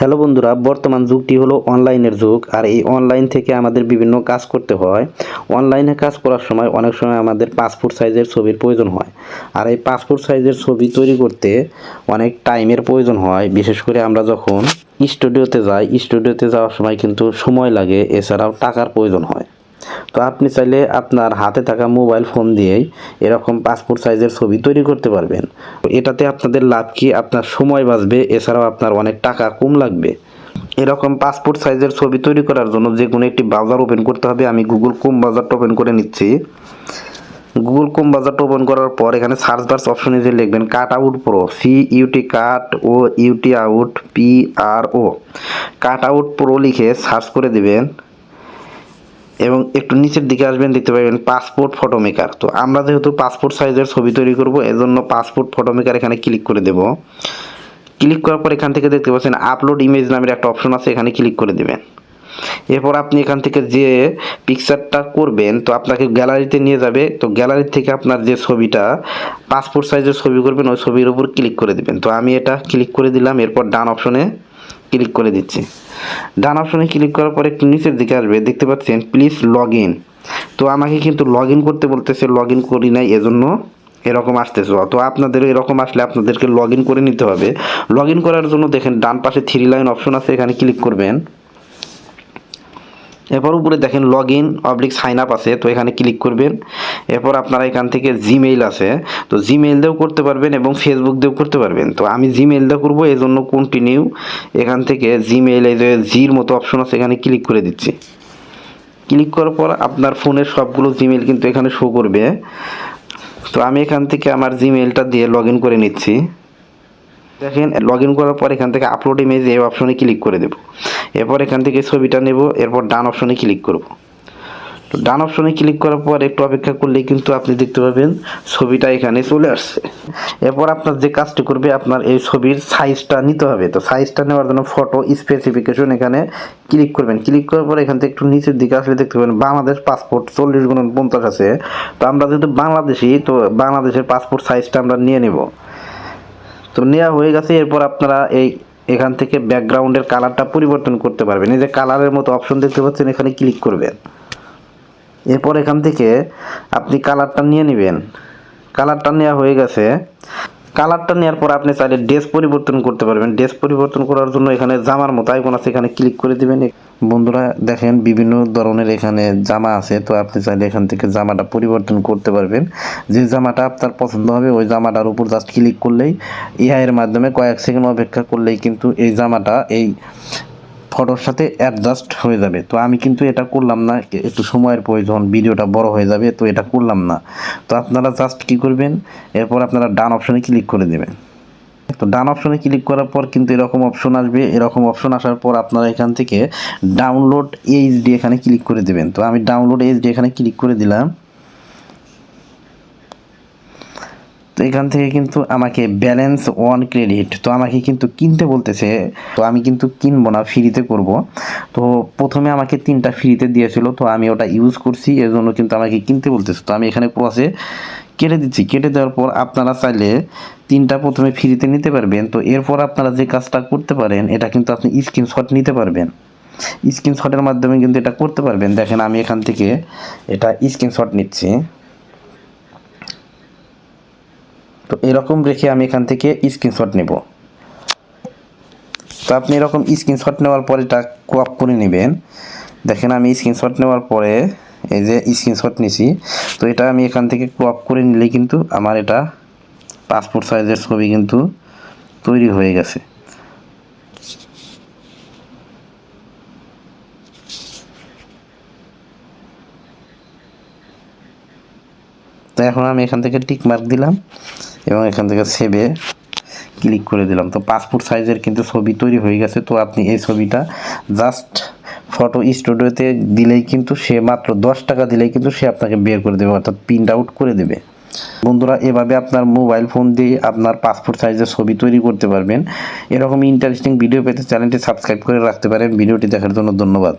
Hello বন্ধুরা, বর্তমান যুগটি হলো অনলাইনের যুগ, আর এই অনলাইন থেকে আমাদের বিভিন্ন কাজ করতে হয়। অনলাইনে কাজ করার সময় অনেক সময় আমাদের পাসপোর্ট সাইজের ছবির প্রয়োজন হয়। আর এই পাসপোর্ট সাইজের ছবি তৈরি করতে অনেক টাইমের প্রয়োজন হয়, বিশেষ করে আমরা যখন স্টুডিওতে যাই, স্টুডিওতে যাওয়ার সময় কিন্তু সময় লাগে, এছাড়াও টাকার প্রয়োজন হয়। তো আপনি চাইলে আপনার হাতে থাকা মোবাইল ফোন দিয়েই এরকম পাসপোর্ট সাইজের ছবি তৈরি করতে পারবেন। এটাতে আপনাদের লাভ কি? আপনার সময় বাঁচবে, এছাড়াও আপনার অনেক টাকা কম লাগবে। এরকম পাসপোর্ট সাইজের ছবি তৈরি করার জন্য যে কোনো একটি ব্রাউজার ওপেন করতে হবে। আমি গুগল কোম ব্রাউজারটা ওপেন করে নিচ্ছি। গুগল কোম বাজারটা ওপেন করার পর এখানে সার্চ বার্স অপশনে যে লিখবেন cut out pro C U T cut O U T out P R O cut out pro লিখে সার্চ করে দিবেন। এবং একটু নিচের দিকে আসবেন, দেখতে পাবেন পাসপোর্ট ফটো মেকার তো আমরা যেহেতু পাসপোর্ট সাইজের ছবি তৈরি করব, এজন্য পাসপোর্ট ফটো মেকার এখানে ক্লিক করে দেব। ক্লিক করার পর এখান থেকে দেখতে পাচ্ছেন আপলোড ইমেজ নামের একটা অপশন আছে, এখানে ক্লিক করে দেবেন। এরপর আপনি এখান থেকে যে পিকচারটা করবেন, তো আপনাকে গ্যালারিতে নিয়ে যাবে। তো গ্যালারি থেকে আপনার যে ছবিটা পাসপোর্ট সাইজের ছবি করবেন, ওই ছবির উপর ক্লিক করে দেবেন। তো আমি এটা ক্লিক করে দিলাম, এরপর ডান অপশনে ক্লিক করে দিচ্ছি। ডান অপশনে ক্লিক করার পরে একটু নিচের দিকে আসবে, দেখতে পাচ্ছেন প্লিজ লগ ইন তো আমাকে কিন্তু লগ ইন করতে বলতেছে লগ ইন করি নাই, এজন্য এরকম আসতেছে। তো আপনাদেরও এরকম আসলে আপনাদেরকে লগ ইন করে নিতে হবে। লগ ইন করার জন্য দেখেন, ডান পাশে থ্রি লাইন অপশন আছে, এখানে ক্লিক করবেন। এরপর উপরে দেখেন লগ ইন অবলিক সাইন আপ আছে, তো এখানে ক্লিক করবেন। এরপর আপনারা এখান থেকে জিমেইল আছে, তো জিমেইল দিয়েও করতে পারবেন এবং ফেসবুক দিয়েও করতে পারবেন। তো আমি জিমেইল দিয়ে করব এই জন্য কন্টিনিউ এখান থেকে জিমেইল এই যে জির মতো অপশন আছে, এখানে ক্লিক করে দিচ্ছি। ক্লিক করার পর আপনার ফোনের সবগুলো জিমেইল কিন্তু এখানে শো করবে। তো আমি এখান থেকে আমার জিমেইলটা দিয়ে লগ করে নিচ্ছি। দেখেন লগ ইন করার পর এখান থেকে আপলোড ইমেজ এই অপশনে ক্লিক করে দেব। এরপর এখান থেকে ছবিটা নেব, এরপর ডান অপশনে ক্লিক করব। তো ডান অপশনে ক্লিক করার পর একটু অপেক্ষা করলেই কিন্তু আপনি দেখতে পাবেন ছবিটা এখানে চলে আসছে। এরপর আপনার যে কাজটি করবে, আপনার এই ছবির সাইজটা নিতে হবে। তো সাইজটা নেওয়ার জন্য ফটো স্পেসিফিকেশন এখানে ক্লিক করবেন। ক্লিক করার পর এখান থেকে একটু নিচের দিকে আসলে দেখতে পাবেন বাংলাদেশ পাসপোর্ট চল্লিশ গুণ পঞ্চাশ আছে। তো আমরা যেহেতু বাংলাদেশি, তো বাংলাদেশের পাসপোর্ট সাইজটা আমরা নিয়ে নেব। তো নেওয়া হয়ে গেছে, এরপর আপনারা এই এখান থেকে ব্যাকগ্রাউন্ডের কালারটা পরিবর্তন করতে পারবেন। এই যে কালারের মতো অপশন দেখতে পাচ্ছেন, এখানে ক্লিক করবেন। এরপর এখান থেকে আপনি কালারটা নিয়ে নেবেন। কালারটা নেওয়া হয়ে গেছে। কালারটা নেওয়ার পর আপনি চাইলে ড্রেস পরিবর্তন করতে পারবেন। ড্রেস পরিবর্তন করার জন্য এখানে জামার মতো আইকন আছে, এখানে ক্লিক করে দিবেন। বন্ধুরা, দেখেন বিভিন্ন ধরনের এখানে জামা আছে, তো আপনি চাইলে এখান থেকে জামাটা পরিবর্তন করতে পারবেন। যে জামাটা আপনার পছন্দ হবে, ওই জামাটার উপর জাস্ট ক্লিক করলেই ইহা এর মাধ্যমে কয়েক সেকেন্ড অপেক্ষা করলেই কিন্তু এই জামাটা, এই ফটোর সাথে অ্যাডজাস্ট হয়ে যাবে। তো আমি কিন্তু এটা করলাম না, একটু সময়ের প্রয়োজন, ভিডিওটা বড় হয়ে যাবে, তো এটা করলাম না। তো আপনারা জাস্ট কি করবেন, এরপর আপনারা ডান অপশনে ক্লিক করে দেবেন। তো ডান অপশনে ক্লিক করার পর কিন্তু এরকম অপশন আসবে। এরকম অপশন আসার পর আপনারা এখান থেকে ডাউনলোড এইচডি এখানে ক্লিক করে দেবেন। তো আমি ডাউনলোড এইচডি এখানে ক্লিক করে দিলাম। তো এখান থেকে কিন্তু আমাকে ব্যালেন্স ওয়ান ক্রেডিট তো আমাকে কিন্তু কিনতে বলতেছে, তো আমি কিন্তু কিনবো না ফ্রিতে করব। তো প্রথমে আমাকে তিনটা ফ্রিতে দিয়েছিল, তো আমি ওটা ইউজ করছি এর জন্য কিন্তু আমাকে কিনতে বলতেছে। তো আমি এখানে ক্রসে কেটে দিচ্ছি। কেটে দেওয়ার পর আপনারা চাইলে তিনটা প্রথমে ফ্রিতে নিতে পারবেন। তো এরপর আপনারা যে কাজটা করতে পারেন, এটা কিন্তু আপনি স্ক্রিনশট নিতে পারবেন। স্ক্রিনশটের মাধ্যমে কিন্তু এটা করতে পারবেন। দেখেন আমি এখান থেকে এটা স্ক্রিনশট নিচ্ছি। তো এরকম রেখে আমি এখান থেকে স্ক্রিনশট নেব। তো আপনি এরকম স্ক্রিনশট নেওয়ার পরে এটা ক্রপ করে নেবেন। দেখেন আমি স্ক্রিনশট নেওয়ার পরে এই যে স্ক্রিনশট নিছি, তো এটা আমি এখান থেকে ক্রপ করে নিলে কিন্তু আমার এটা পাসপোর্ট সাইজের ছবি কিন্তু তৈরি হয়ে গেছে। তো এখন আমি এখান থেকে টিক মার্ক দিলাম। এবং এখান থেকে সেভে ক্লিক করে দিলাম। তো পাসপোর্ট সাইজের কিন্তু ছবি তৈরি হয়ে গেছে। তো আপনি এই ছবিটা জাস্ট ফটো স্টুডিওতে দিলেই কিন্তু সে মাত্র দশ টাকা দিলেই কিন্তু সে আপনাকে বের করে দেবে, অর্থাৎ প্রিন্ট আউট করে দেবে। বন্ধুরা, এভাবে আপনার মোবাইল ফোন দিয়ে আপনার পাসপোর্ট সাইজের ছবি তৈরি করতে পারবেন। এরকম ইন্টারেস্টিং ভিডিও পেতে চ্যানেলটি সাবস্ক্রাইব করে রাখতে পারেন। ভিডিওটি দেখার জন্য ধন্যবাদ।